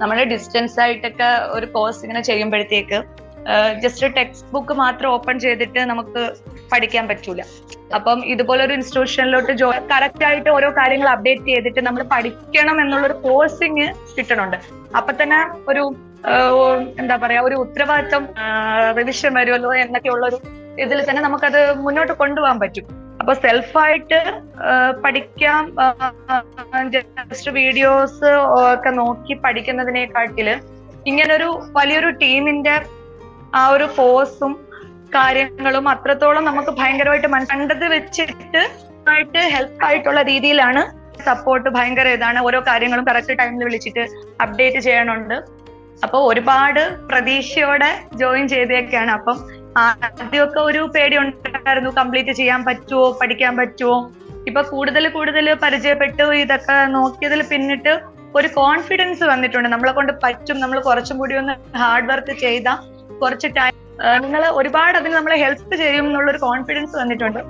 നമ്മൾ ഡിസ്റ്റൻസ് ആയിട്ടൊക്കെ ഒരു കോഴ്സ് ഇങ്ങനെ ചെയ്യുമ്പോഴത്തേക്ക് ജസ്റ്റ് ടെക്സ്റ്റ് ബുക്ക് മാത്രം ഓപ്പൺ ചെയ്തിട്ട് നമുക്ക് പഠിക്കാൻ പറ്റൂല. അപ്പം ഇതുപോലെ ഒരു ഇൻസ്റ്റിറ്റ്യൂഷനിലോട്ട് ജോ കറക്റ്റ് ആയിട്ട് ഓരോ കാര്യങ്ങൾ അപ്ഡേറ്റ് ചെയ്തിട്ട് നമ്മൾ പഠിക്കണം എന്നുള്ളൊരു കോഴ്സിങ് കിട്ടണുണ്ട്. അപ്പൊ തന്നെ ഒരു എന്താ പറയാ ഒരു ഉത്തരവാദിത്വം റിവിഷൻ വരുമല്ലോ എന്നൊക്കെയുള്ള ഒരു ഇതിൽ തന്നെ നമുക്കത് മുന്നോട്ട് കൊണ്ടുപോകാൻ പറ്റും. അപ്പൊ സെൽഫായിട്ട് പഠിക്കാം ജസ്റ്റ് വീഡിയോസ് ഒക്കെ നോക്കി പഠിക്കുന്നതിനെക്കാട്ടിൽ ഇങ്ങനൊരു വലിയൊരു ടീമിന്റെ ആ ഒരു ഫോഴ്സും കാര്യങ്ങളും അത്രത്തോളം നമുക്ക് ഭയങ്കരമായിട്ട് കണ്ടത് വെച്ചിട്ട് ആയിട്ട് ഹെൽപ്പ് ആയിട്ടുള്ള രീതിയിലാണ് സപ്പോർട്ട് ഭയങ്കര ഇതാണ്. ഓരോ കാര്യങ്ങളും കറക്റ്റ് ടൈമിൽ വിളിച്ചിട്ട് അപ്ഡേറ്റ് ചെയ്യണുണ്ട് അപ്പൊ ഒരുപാട് പ്രതീക്ഷയോടെ ജോയിൻ ചെയ്തേക്കാണ്. അപ്പം ആദ്യമൊക്കെ ഒരു പേടി ഉണ്ടായിരുന്നു. കംപ്ലീറ്റ് ചെയ്യാൻ പറ്റുമോ പഠിക്കാൻ പറ്റുമോ ഇപ്പൊ കൂടുതൽ കൂടുതൽ പരിചയപ്പെട്ടു ഇതൊക്കെ നോക്കിയതിൽ പിന്നിട്ട് ഒരു കോൺഫിഡൻസ് വന്നിട്ടുണ്ട്. നമ്മളെ കൊണ്ട് പറ്റും. നമ്മൾ കുറച്ചും കൂടി ഒന്ന് ഹാർഡ് വർക്ക് ചെയ്ത കുറച്ച് ടൈം നിങ്ങൾ ഒരുപാട് അതിന് നമ്മളെ ഹെൽപ്പ് ചെയ്യും എന്നുള്ളൊരു കോൺഫിഡൻസ് വന്നിട്ടുണ്ട്.